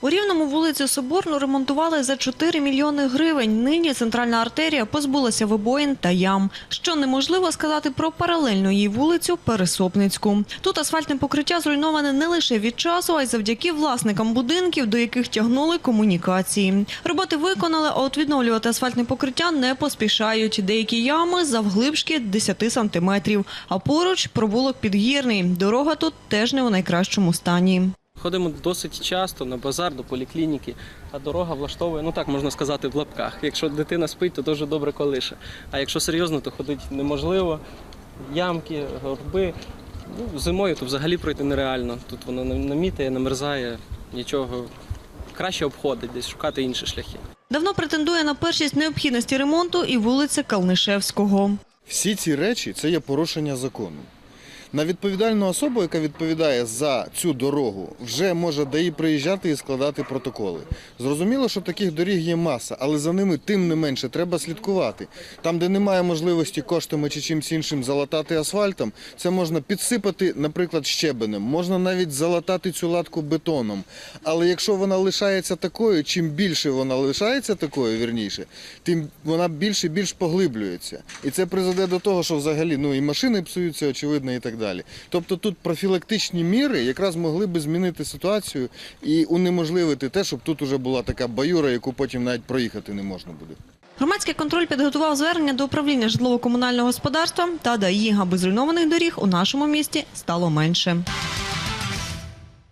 У Рівному вулицю Соборну ремонтували за 4 мільйони гривень. Нині центральна артерія позбулася вибоїн та ям. Що неможливо сказати про паралельну їй вулицю Пересопницьку. Тут асфальтне покриття зруйноване не лише від часу, а й завдяки власникам будинків, до яких тягнули комунікації. Роботи виконали, а от відновлювати асфальтне покриття не поспішають. Деякі ями завглибшки 10 сантиметрів, а поруч провулок підгірний. Дорога тут теж не у найкращому стані. Ходимо досить часто на базар до поліклініки, а дорога влаштовує, ну так можна сказати, в лапках. Якщо дитина спить, то дуже добре колише. А якщо серйозно, то ходити неможливо. Ямки, горби. Ну, зимою то взагалі пройти нереально. Тут воно намітає, намерзає, нічого. Краще обходить, десь шукати інші шляхи. Давно претендує на першість необхідності ремонту і вулиця Калнишевського. Всі ці речі це є порушення закону. На відповідальну особу, яка відповідає за цю дорогу, вже може ДАІ приїжджати і складати протоколи. Зрозуміло, що таких доріг є маса, але за ними тим не менше треба слідкувати. Там, де немає можливості коштами чи чимось іншим залатати асфальтом, це можна підсипати, наприклад, щебенем, можна навіть залатати цю латку бетоном. Але якщо вона лишається такою, чим більше вона лишається такою, вірніше, тим вона більше і більш поглиблюється. І це призведе до того, що взагалі ну і машини псуються, очевидно, і так далі. Тобто тут профілактичні міри якраз могли би змінити ситуацію і унеможливити те, щоб тут уже була така баюра, яку потім навіть проїхати не можна буде. Громадський контроль підготував звернення до управління житлово-комунального господарства та ДАІ, аби зруйнованих доріг у нашому місті стало менше.